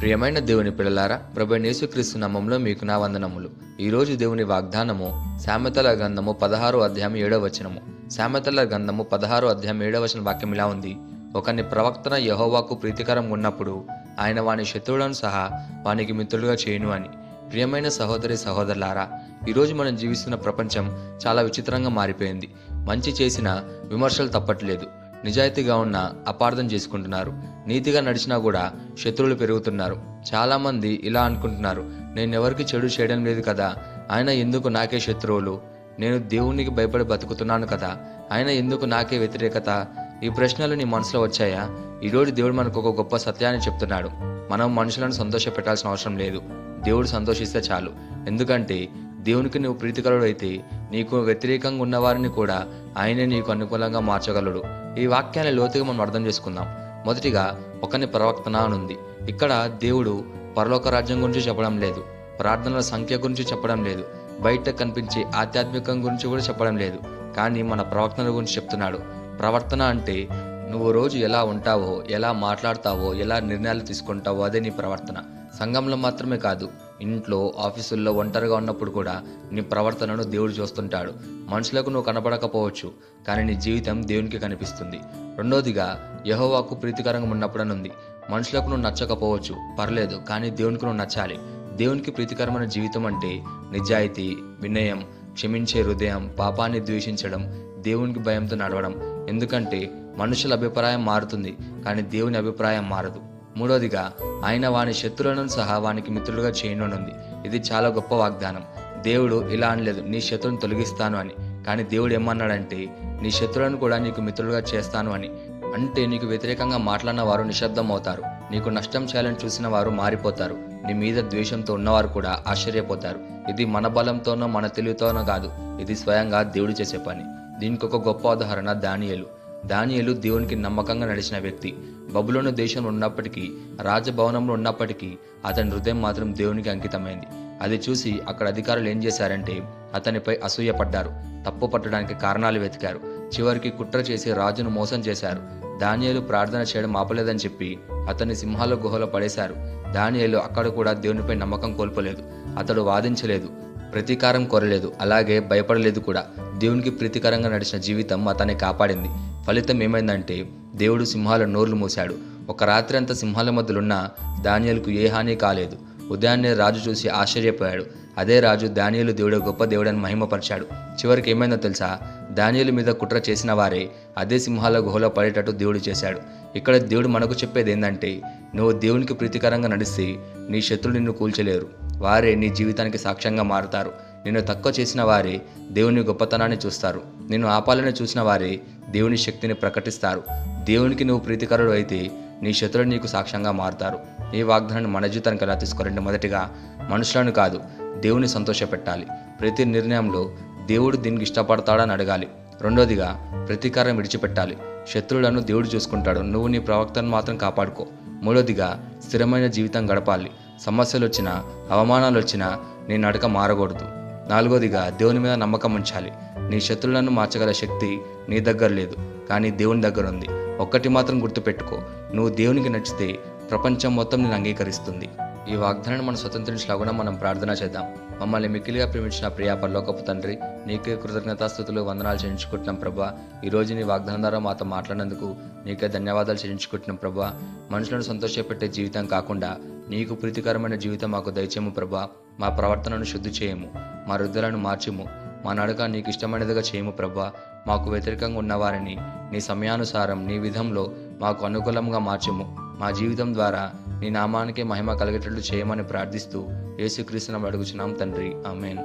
ప్రియమైన దేవుని పిల్లలారా ప్రభు యేసుక్రీస్తు నామంలో మీకు నా వందనములు. ఈ రోజు దేవుని వాగ్దానము సామెతల గంధము పదహారు అధ్యాయం ఏడవ వచనము. సామెతల గంధము పదహారు అధ్యాయం ఏడవ వచన వాక్యం ఇలా ఉంది. ఒకని ప్రవక్తన యహోవాకు ప్రీతికరం ఉన్నప్పుడు ఆయన వాని శత్రువులను సహా వానికి మిత్రులుగా చేయను అని. ప్రియమైన సహోదరి సహోదరులారా ఈరోజు మనం జీవిస్తున్న ప్రపంచం చాలా విచిత్రంగా మారిపోయింది. మంచి చేసిన విమర్శలు తప్పట్లేదు. నిజాయితీగా ఉన్న అపార్థం చేసుకుంటున్నారు. నీతిగా నడిచినా కూడా శత్రువులు పెరుగుతున్నారు. చాలామంది ఇలా అనుకుంటున్నారు. నేను ఎవరికి చెడు చేయడం లేదు కదా. ఆయన ఎందుకు నాకే శత్రువులు? నేను దేవునికి భయపడి బతుకుతున్నాను కదా. ఆయన ఎందుకు నాకే వ్యతిరేకత? ఈ ప్రశ్నలు నీ మనసులో వచ్చాయా? ఈరోజు దేవుడు మనకు ఒక గొప్ప సత్యాన్ని చెప్తున్నాడు. మనం మనుషులను సంతోష పెట్టాల్సిన అవసరం లేదు. దేవుడు సంతోషిస్తే చాలు. ఎందుకంటే దేవునికి నువ్వు ప్రీతికరుడు అయితే నీకు వ్యతిరేకంగా ఉన్నవారిని కూడా ఆయనే నీకు అనుకూలంగా మార్చగలడు. ఈ వాక్యాన్ని లోతుగా మనం అర్థం చేసుకుందాం. మొదటిగా ఒకని ప్రవక్తన అనుంది. ఇక్కడ దేవుడు పరలోక రాజ్యం గురించి చెప్పడం లేదు. ప్రార్థనల సంఖ్య గురించి చెప్పడం లేదు. బయట కనిపించే ఆధ్యాత్మికం గురించి కూడా చెప్పడం లేదు. కానీ మన ప్రవర్తన గురించి చెప్తున్నాడు. ప్రవర్తన అంటే నువ్వు రోజు ఎలా ఉంటావో ఎలా మాట్లాడతావో ఎలా నిర్ణయాలు తీసుకుంటావో అదే నీ ప్రవర్తన. సంఘంలో మాత్రమే కాదు ఇంట్లో ఆఫీసుల్లో ఒంటరిగా ఉన్నప్పుడు కూడా నీ ప్రవర్తనను దేవుడు చూస్తుంటాడు. మనుషులకు నువ్వు కనపడకపోవచ్చు కానీ నీ జీవితం దేవునికి కనిపిస్తుంది. రెండోదిగా యహోవాకు ప్రీతికరంగా ఉన్నప్పుడనుంది. మనుషులకు నువ్వు నచ్చకపోవచ్చు పర్లేదు కానీ దేవునికి నువ్వు నచ్చాలి. దేవునికి ప్రీతికరమైన జీవితం అంటే నిజాయితీ వినయం క్షమించే హృదయం పాపాన్ని ద్వేషించడం దేవునికి భయంతో నడవడం. ఎందుకంటే మనుషుల అభిప్రాయం మారుతుంది కానీ దేవుని అభిప్రాయం మారదు. మూడోదిగా ఆయన వాని శత్రువులను సహా వానికి మిత్రులుగా చేయనుంది ఇది చాలా గొప్ప వాగ్దానం. దేవుడు ఇలా అనలేదు నీ శత్రువును తొలగిస్తాను అని. కానీ దేవుడు ఏమన్నాడంటే నీ శత్రువులను కూడా నీకు మిత్రులుగా చేస్తాను అని. అంటే నీకు వ్యతిరేకంగా మాట్లాడిన వారు నిశ్శబ్దం అవుతారు నీకు నష్టం చేయాలని చూసిన వారు మారిపోతారు. నీ మీద ద్వేషంతో ఉన్నవారు కూడా ఆశ్చర్యపోతారు. ఇది మన బలంతోనో మన తెలివితోనో కాదు. ఇది స్వయంగా దేవుడు చేసే పని. దీనికి ఒక గొప్ప ఉదాహరణ దానియలు. దానియలు దేవునికి నమ్మకంగా నడిచిన వ్యక్తి. బబులోను దేశంలో ఉన్నప్పటికీ రాజభవనంలో ఉన్నప్పటికీ అతని హృదయం మాత్రం దేవునికి అంకితమైంది. అది చూసి అక్కడ అధికారులు ఏం చేశారంటే అతనిపై అసూయపడ్డారు తప్పు పట్టడానికి కారణాలు వెతికారు. చివరికి కుట్ర చేసి రాజును మోసం చేశారు. దానియలు ప్రార్థన చేయడం ఆపలేదని చెప్పి అతన్ని సింహాల గుహలో పడేశారు. దానియలు అక్కడ కూడా దేవునిపై నమ్మకం కోల్పోలేదు. అతడు వాదించలేదు. ప్రతీకారం కోరలేదు. అలాగే భయపడలేదు కూడా. దేవునికి ప్రీతికరంగా నడిచిన జీవితం అతన్ని కాపాడింది. ఫలితం ఏమైందంటే దేవుడు సింహాల నోర్లు మూశాడు. ఒక రాత్రి అంతా సింహాల మధ్యలున్న దానియలకు ఏ హాని కాలేదు. ఉదయాన్నే రాజు చూసి ఆశ్చర్యపోయాడు. అదే రాజు దానియలు దేవుడు గొప్ప దేవుడని మహిమపరిచాడు. చివరికి ఏమైందో తెలుసా? దానియలు మీద కుట్ర చేసిన వారే అదే సింహాల గుహలో పడేటట్టు దేవుడు చేశాడు. ఇక్కడ దేవుడు మనకు చెప్పేది ఏంటంటే నువ్వు దేవునికి ప్రీతికరంగా నడిస్తే నీ శత్రులు నిన్ను కూల్చలేరు. వారే నీ జీవితానికి సాక్ష్యంగా మారుతారు. నిన్ను తక్కువ చేసిన వారే దేవుని గొప్పతనాన్ని చూస్తారు. నిన్ను ఆపాలని చూసిన వారే దేవుని శక్తిని ప్రకటిస్తారు. దేవునికి నువ్వు ప్రీతికరుడు అయితే నీ శత్రులు నీకు సాక్ష్యంగా మారుతారు. ఈ వాగ్దానాన్ని మన జీవితానికి ఎలా తీసుకోరండి మొదటిగా మనుషులను కాదు దేవుని సంతోషపెట్టాలి. ప్రతి నిర్ణయంలో దేవుడు దీనికి ఇష్టపడతాడని అడగాలి. రెండోదిగా ప్రతీకారం విడిచిపెట్టాలి. శత్రువులను దేవుడు చూసుకుంటాడు. నువ్వు నీ ప్రవక్తను మాత్రం కాపాడుకో. మూడోదిగా స్థిరమైన జీవితం గడపాలి. సమస్యలు వచ్చినా అవమానాలు వచ్చినా నీ నడక మారకూడదు. నాలుగోదిగా దేవుని మీద నమ్మకం ఉంచాలి. నీ శత్రువులను మార్చగల శక్తి నీ దగ్గర లేదు కానీ దేవుని దగ్గర ఉంది. ఒక్కటి మాత్రం గుర్తుపెట్టుకో నువ్వు దేవునికి నచ్చితే ప్రపంచం మొత్తం నేను అంగీకరిస్తుంది. ఈ వాగ్దానాన్ని మనం స్వతంత్రించలాగా మనం ప్రార్థన చేద్దాం. మమ్మల్ని మిక్కిలిగా ప్రేమించిన ప్రియా పరలోకపు తండ్రి నీకే కృతజ్ఞతాస్థుతులు వందనాలు చెల్లించుకుంటున్నాం ప్రభా. ఈ నీ వాగ్దానం ద్వారా మాతో మాట్లాడినందుకు నీకే ధన్యవాదాలు చెల్లించుకుంటున్నాం ప్రభా. మనుషులను సంతోషపెట్టే జీవితం కాకుండా నీకు ప్రీతికరమైన జీవితం మాకు దయచేము ప్రభా. మా ప్రవర్తనను శుద్ధి చేయము మా హృదయాలను మార్చుము. మా నడక నీకు ఇష్టమైనదిగా చేయము ప్రభా. మాకు వ్యతిరేకంగా ఉన్నవారిని నీ సమయానుసారం నీ విధంలో మాకు అనుకూలంగా మార్చుము. మా జీవితం ద్వారా నీ నామానికి మహిమ కలిగేటట్లు చేయమని ప్రార్థిస్తూ యేసుక్రీస్తునం అడుగుచున్నాం తండ్రి. ఆమెన్.